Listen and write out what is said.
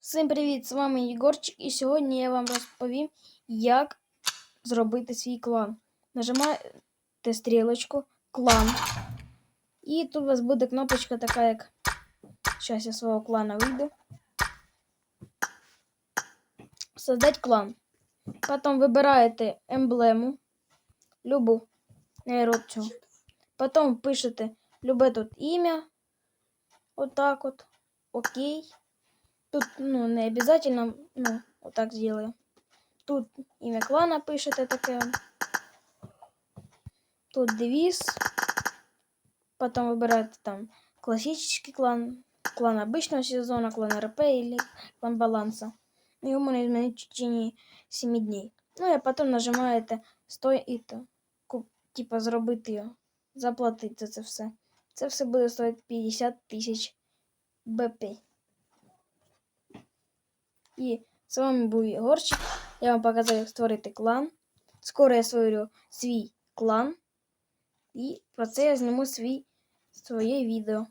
Всім привіт! З вами Єгорчик, і сьогодні я вам розповім, як зробити свій клан. Нажимаєте стрілочку клан. І тут у вас буде кнопочка така, як. Зараз я свого клана вийду. Создать клан. Потім вибираєте емблему. Любу. Не цю. Потім пишете любе тут ім'я. Отак от. Окей. Тут, ну, не обязательно, ну, вот так сделаю. Тут имя клана пишете таке. Тут девиз. Потом выбираете там классический клан, клан обычного сезона, клан РП или клан баланса. Його можна изменить в течение 7 дней. Ну і потім нажимаєте стой і то. ку- Типа зробити його. Заплатити за це все. Це все буде стоїти 50 тисяч БП. І з вами був Єгорчик. Я вам показав, як створити клан. Скоро я створю свій клан. І про це я зніму свій, своє відео.